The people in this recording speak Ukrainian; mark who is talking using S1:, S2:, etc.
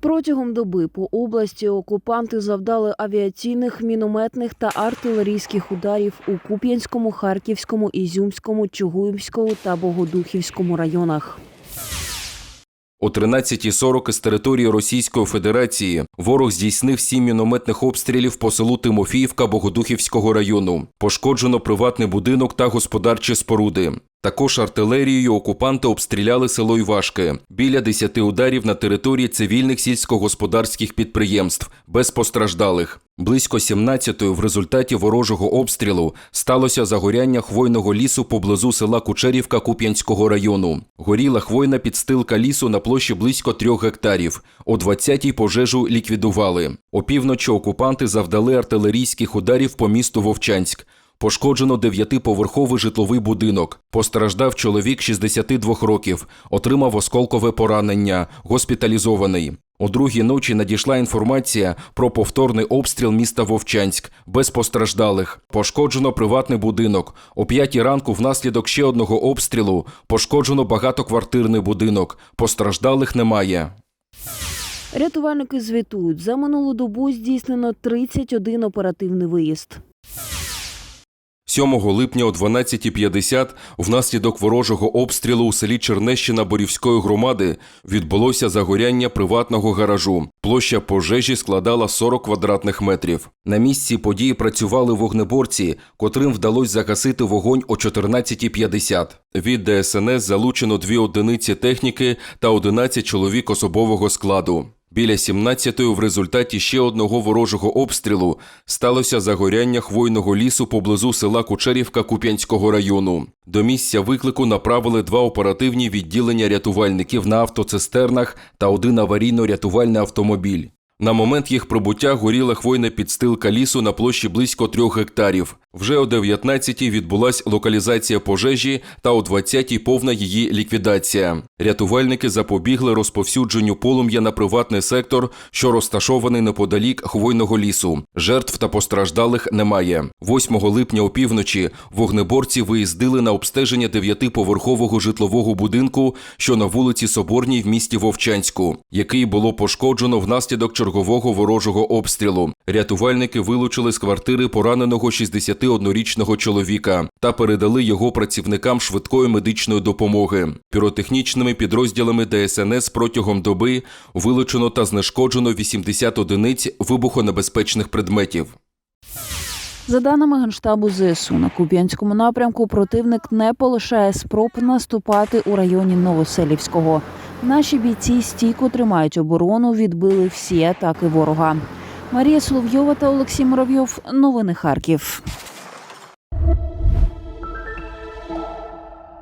S1: Протягом доби по області окупанти завдали авіаційних, мінометних та артилерійських ударів у Куп'янському, Харківському, Ізюмському, Чугуївському та Богодухівському районах.
S2: О 13.40 з території Російської Федерації ворог здійснив сім мінометних обстрілів по селу Тимофіївка Богодухівського району. Пошкоджено приватний будинок та господарчі споруди. Також артилерією окупанти обстріляли село Івашки. Біля 10 ударів на території цивільних сільськогосподарських підприємств, без постраждалих. Близько 17-ї в результаті ворожого обстрілу сталося загоряння хвойного лісу поблизу села Кучерівка Куп'янського району. Горіла хвойна підстилка лісу на площі близько трьох гектарів. О 20-й пожежу ліквідували. Опівночі окупанти завдали артилерійських ударів по місту Вовчанськ. Пошкоджено дев'ятиповерховий житловий будинок. Постраждав чоловік 62 років, отримав осколкове поранення, госпіталізований. О другій ночі надійшла інформація про повторний обстріл міста Вовчанськ без постраждалих. Пошкоджено приватний будинок. О п'ятій ранку внаслідок ще одного обстрілу пошкоджено багатоквартирний будинок. Постраждалих немає.
S1: Рятувальники звітують, за минулу добу здійснено 31 оперативний виїзд.
S2: 7 липня о 12.50 внаслідок ворожого обстрілу у селі Чернещина Борівської громади відбулося загоряння приватного гаражу. Площа пожежі складала 40 квадратних метрів. На місці події працювали вогнеборці, котрим вдалося загасити вогонь о 14.50. Від ДСНС залучено дві одиниці техніки та 11 чоловік особового складу. Біля 17-ї в результаті ще одного ворожого обстрілу сталося загоряння хвойного лісу поблизу села Кучерівка Куп'янського району. До місця виклику направили два оперативні відділення рятувальників на автоцистернах та один аварійно-рятувальний автомобіль. На момент їх прибуття горіла хвойна підстилка лісу на площі близько трьох гектарів. Вже о 19-й відбулась локалізація пожежі та о 20-й повна її ліквідація. Рятувальники запобігли розповсюдженню полум'я на приватний сектор, що розташований неподалік хвойного лісу. Жертв та постраждалих немає. 8 липня опівночі вогнеборці виїздили на обстеження дев'ятиповерхового житлового будинку, що на вулиці Соборній в місті Вовчанську, який було пошкоджено внаслідок чергового ворожого обстрілу. Рятувальники вилучили з квартири пораненого 61-річного чоловіка та передали його працівникам швидкої медичної допомоги. Піротехнічними підрозділами ДСНС протягом доби вилучено та знешкоджено 80 одиниць вибухонебезпечних предметів.
S1: За даними Генштабу ЗСУ, на Куп'янському напрямку противник не полишає спроб наступати у районі Новоселівського. Наші бійці стійко тримають оборону, відбили всі атаки ворога. Марія Соловйова та Олексій Муравйов. Новини Харків.